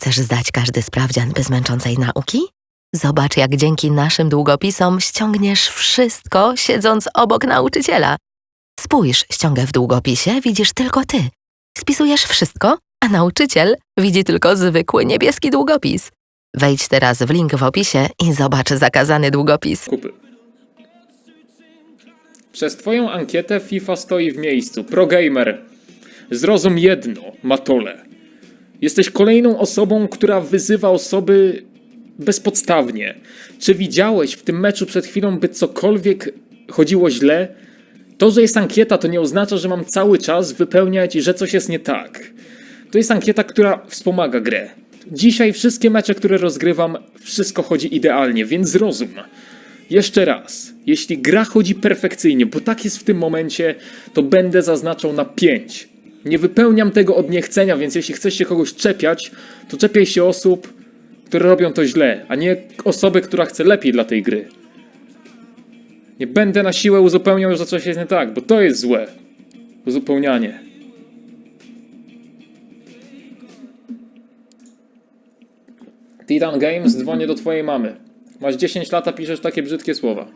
Chcesz zdać każdy sprawdzian bez męczącej nauki? Zobacz, jak dzięki naszym długopisom ściągniesz wszystko, siedząc obok nauczyciela. Spójrz, ściągę w długopisie widzisz tylko ty. Spisujesz wszystko, a nauczyciel widzi tylko zwykły niebieski długopis. Wejdź teraz w link w opisie i zobacz zakazany długopis. Kupy. Przez twoją ankietę FIFA stoi w miejscu. Progamer. Zrozum jedno, Matole. Jesteś kolejną osobą, która wyzywa osoby bezpodstawnie. Czy widziałeś w tym meczu przed chwilą, by cokolwiek chodziło źle? To, że jest ankieta, to nie oznacza, że mam cały czas wypełniać, że coś jest nie tak. To jest ankieta, która wspomaga grę. Dzisiaj wszystkie mecze, które rozgrywam, wszystko chodzi idealnie, więc zrozum. Jeszcze raz, jeśli gra chodzi perfekcyjnie, bo tak jest w tym momencie, to będę zaznaczał na 5. Nie wypełniam tego od niechcenia, więc jeśli chcesz się kogoś czepiać, to czepiaj się osób, które robią to źle, a nie osoby, która chce lepiej dla tej gry. Nie będę na siłę uzupełniał, że coś jest nie tak, bo to jest złe. Uzupełnianie. Titan Games, dzwonię do twojej mamy. Masz 10 lat, a piszesz takie brzydkie słowa.